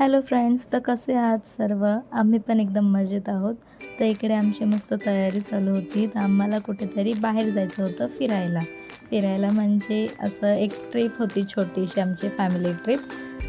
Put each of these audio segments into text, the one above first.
Hello friends तर कसे आहात सर्व? आम्ही पण एकदम मजेत आहोत. तर इकडे आमची मस्त तयारी चालू होती. तर आम्हाला कुठेतरी बाहेर जायचं होतं फिरायला. फिरायला म्हणजे असं एक ट्रिप होती छोटीशी आमची फॅमिली ट्रिप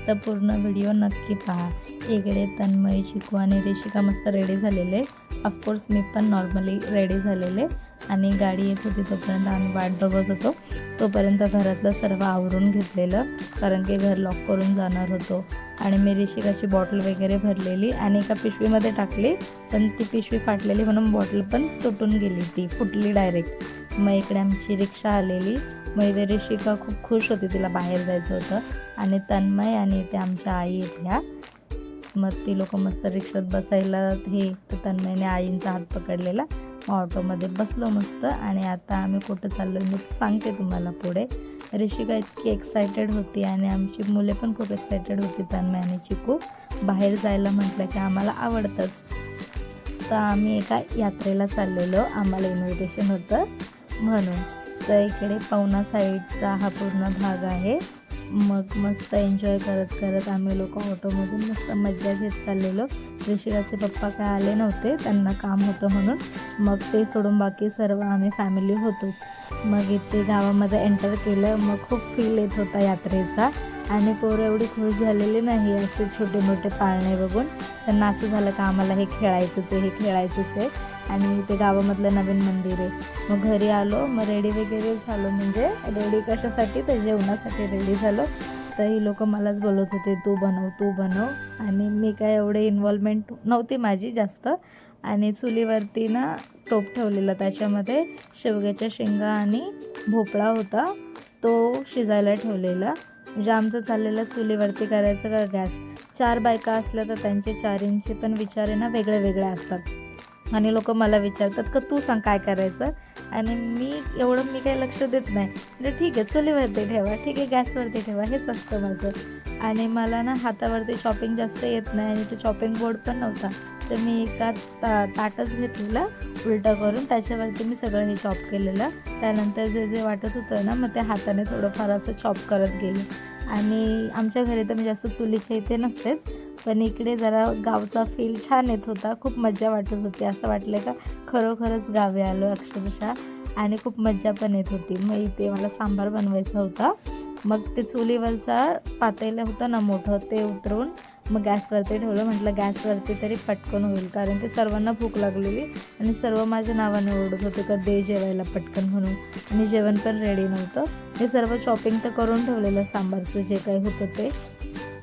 तर पूर्ण व्हिडिओ नक्की पहा. इकडे तन्मय चिकू आणि रिषिका मस्त रेडी झालेले. ऑफकोर्स मी पण नॉर्मली रेडी झालेले. आणि गाडी येत होती तोपर्यंत आम्ही वाट बघत होतो. तोपर्यंत घरातलं सर्व आवरून घेतलेलं कारण की घर लॉक करून जाणार होतो. आणि मी ऋषिकाची बॉटल वगैरे भरलेली आणि एका पिशवीमध्ये टाकली पण ती पिशवी फाटलेली म्हणून बॉटल पण तुटून गेली ती फुटली डायरेक्ट मग इकडे आमची रिक्षा आलेली. मग इथे ऋषिका खूप खुश होती तिला बाहेर जायचं होतं. आणि तन्मय आणि इथे आमच्या आई आहेत ह्या मग ती लोक मस्त रिक्षात बसायला हे तर तन्मयने आईंचा हात पकडलेला. ऑटोमध्ये बसलो मस्त आणि आता आम्ही कुठं चाललो मी सांगते तुम्हाला पुढे. ऋषिका इतकी एक्सायटेड होती आणि आमची मुले पण खूप एक्सायटेड होती तन्मय आणि चिकू. बाहेर जायला म्हटलं की आम्हाला आवडतंच. तर आम्ही एका यात्रेला चाललेलो. आम्हाला इन्व्हिटेशन होतं म्हणून. तर इकडे पवना साईडचा हा पूर्ण भाग आहे. मग मस्त एन्जॉय करत करत आम्ही लोक ऑटोमधून मस्त मज्जा घेत चाललेलो. ऋषिकाचे पप्पा काय आले नव्हते त्यांना काम होतं म्हणून. मग ते सोडून बाकी सर्व आम्ही फॅमिली होतोच. मग इथे गावामध्ये एंटर केलं मग खूप फील येत होता यात्रेचा. आणि पोरं एवढी खुश झालेली नाही असे छोटे मोठे पाळणे बघून. त्यांना असं झालं का आम्हाला हे खेळायचंच आहे हे खेळायचंच आहे. आणि ते गावामधलं नवीन मंदिर आहे. मग घरी आलो मग रेडी वगैरे झालो. म्हणजे रेडी कशासाठी? तर जेवणासाठी रेडी झालो. तर ही लोक मलाच बोलत होते तू बनव तू बनव. आणि मी काय एवढे इन्व्हॉल्वमेंट नव्हती माझी जास्त. आणि चुलीवरती ना टोप ठेवलेला त्याच्यामध्ये शेवग्याच्या शेंगा आणि भोपळा होता. तो शिजायला ठेवलेला. म्हणजे आमचं चाललेलं चुलीवरती करायचं का गॅस? चार बायका असल्या तर त्यांचे चारींचे पण विचार आहे ना वेगळे वेगळे असतात. आणि लोक मला विचारतात का तू सांग काय करायचं? आणि मी एवढं मी काही लक्ष देत नाही. म्हणजे ठीक आहे चुलीवरती ठेवा ठीक आहे गॅसवरती ठेवा हेच असतं माझं. आणि मला ना हातावरती शॉपिंग जास्त येत नाही आणि तो शॉपिंग बोर्ड पण नव्हता. तर मी एका ता ताटच घेतलेला उलटं करून त्याच्यावरती मी सगळं हे चॉप केलेलं. त्यानंतर जे जे वाटत होतं ना मग ते हाताने थोडंफार असं चॉप करत गेले. आणि आमच्या घरी तर मी जास्त चुलीच्या इथे नसतेच. पण इकडे जरा गावचा फील छान येत होता. खूप मज्जा वाटत होती. असं वाटलं का खरोखरच गावी आलो अक्षरशः आणि खूप मज्जा पण येत होती. मग इथे मला सांबार बनवायचा होता. मग ते चुलीवरचा पातेलं होतं ना मोठं ते उतरून मग गॅसवरती ठेवलं. म्हटलं गॅसवरती तरी पटकन होईल कारण की सर्वांना भूक लागलेली आणि सर्व माझ्या नावाने ओरडत होते का दे जेवायला पटकन म्हणून. आणि जेवण पण रेडी नव्हतं. हे सर्व शॉपिंग तर करून ठेवलेलं सांबारचं जे काही होतं ते.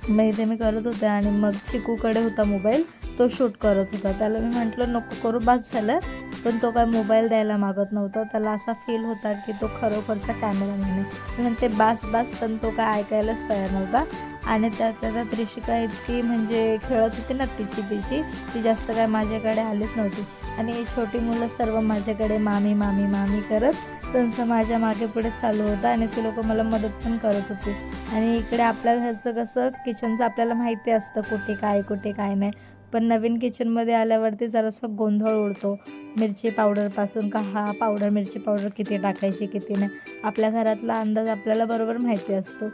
मग इथे मी करत होते आणि मग चिकूकडे होता मोबाईल तो शूट करत होता. त्याला मी म्हटलं नको करू बास झालं. पण तो काय मोबाईल द्यायला मागत नव्हता. त्याला असा फील होता की तो खरोखरचा कॅमेरामॅन आहे मी म्हणते बास बास पण तो काय ऐकायलाच तयार नव्हता. आणि त्यातल्या त्यात ऋषिका इतकी म्हणजे खेळत होती ना तिची तिची ती जास्त काय माझ्याकडे आलीच नव्हती. आणि छोटी मुलं सर्व माझ्याकडे मामी मामी मामी करत त्यांचं माझ्या मागे पुढे चालू होतं आणि ते लोक मला मदत पण करत होते. आणि इकडे आपल्या घरचं कसं किचनचं आपल्याला माहिती असतं कुठे काय कुठे काय नाही. पण नवीन किचनमध्ये आल्यावरती जरासं गोंधळ उडतो. मिरची पावडरपासून का हा पावडर मिरची पावडर किती टाकायची किती नाही. आपल्या घरातला अंदाज आपल्याला बरोबर माहिती असतो.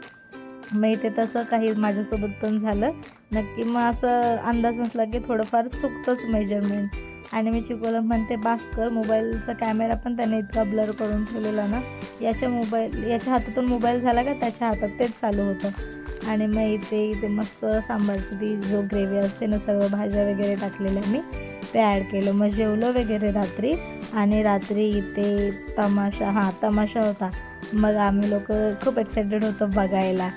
मग इथे तसं काही माझ्यासोबत पण झालं. नक्की मग असं अंदाज नसला की थोडंफार चुकतंच मेजरमेंट आणि मी चिकोला म्हणते बास कर मोबाईलचा कॅमेरा पण त्याने इतका ब्लर करून ठेवलेला ना. याच्या मोबाईल याच्या हातातून मोबाईल झाला का त्याच्या हातात तेच चालू होतं. आणि मग इथे इथे मस्त सांबारची ती जो ग्रेव्ही असते ना सर्व भाज्या वगैरे टाकलेल्या मी ते ॲड केलं. मग जेवलं वगैरे रात्री आणि रात्री इथे तमाशा हां तमाशा होता. मग आम्ही लोक खूप एक्सायटेड होतो बघायला.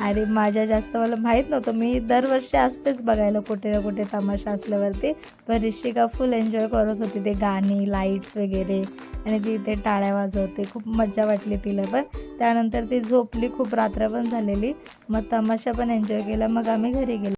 आणि माझ्या जास्त मला माहीत नव्हतं मी दरवर्षी असतेच बघायला कुठे ना कुठे तमाशा असल्यावरती. पण ऋषिका फुल एन्जॉय करत होती ते गाणी लाईट्स वगैरे. आणि ती इथे टाळ्या वाजवते. खूप मजा वाटली तिला पण. त्यानंतर ती झोपली खूप रात्र पण झालेली. मग तमाशा पण एन्जॉय केला. मग आम्ही घरी गेलो.